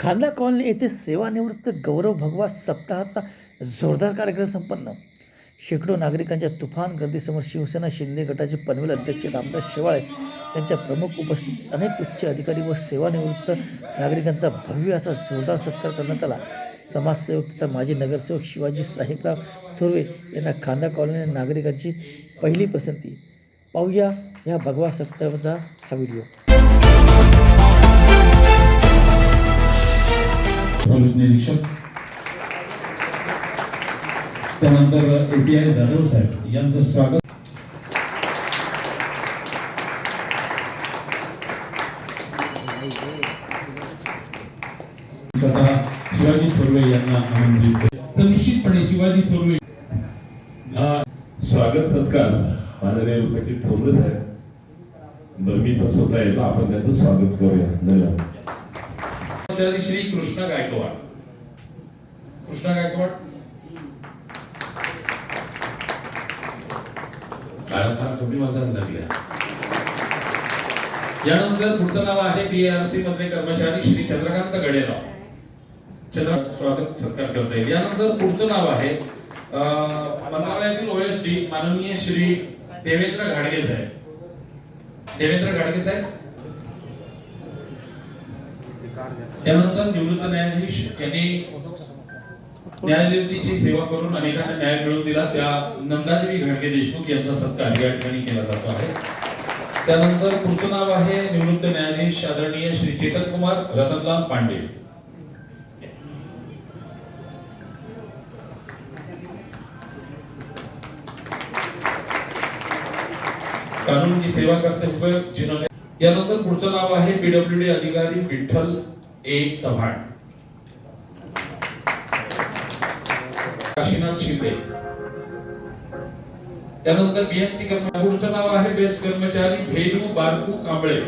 खांदा कॉलनी येथे सेवानिवृत्त गौरव भगवा सप्ताहाचा जोरदार कार्यक्रम संपन्न. शेकडो नागरिकांच्या तुफान गर्दीसमोर शिवसेना शिंदे गटाचे पनवेल अध्यक्ष रामदास शेवाळे यांच्या प्रमुख उपस्थितीत अनेक उच्च अधिकारी व सेवानिवृत्त नागरिकांचा भव्य असा जोरदार सत्कार करण्यात आला. समाजसेवक तथा माजी नगरसेवक शिवाजी साहेबराव थोरवे यांना खांदा कॉलनी नागरिकांची पहिली पसंती. पाहूया या भगवा सप्ताहाचा हा व्हिडिओ. निरीक्षक त्यानंतर एटीआय जाधव साहेब यांचं स्वागत. शिवाजी थोरवे यांना आमंत्रित. तर निश्चितपणे शिवाजी थोरवे हा स्वागत सत्कार. माननीय रुपयाची थोरले साहेब. बरं मी स्वतः येतो. आपण त्यांचं स्वागत करूया. धन्यवाद. श्री कृष्ण गायकवाड. कृष्णा गायकवाड काळा फार कमी वाजायला लागल्या यानंतर पुढचं नाव आहे बीआरसी मधले कर्मचारी श्री चंद्रकांत गडेराव चंद्र स्वागत सत्कार करता येईल यानंतर पुढचं नाव आहे अं, मंत्रालयातील ओएसडी माननीय श्री देवेंद्र घाडगे साहेब. देवेंद्र घाडगे साहेब? यानंतर निवृत्त न्यायाधीश यांनी न्यायदेवतेची सेवा करून अनेकांना न्याय मिळवून दिला. त्या नंदादेवी घाडगे देशमुख यांचा सत्कार या ठिकाणी केला जातो आहे. त्यानंतर पुढचं नाव आहे निवृत्त न्यायाधीश आदरणीय श्री चेतन कुमार रतनलाल पांडे. कानून की सेवा करते हुए जिन्होंने यानंतर पुढचं नाव आहे पीडब्ल्यूडी अधिकारी विठ्ठल ए चव्हाण. काशीनाथ शिंदे. त्यानंतर बीएमसी कर्मचारी पुढचं नाव आहे बेस्ट कर्मचारी भेलू बारकू कांबळे.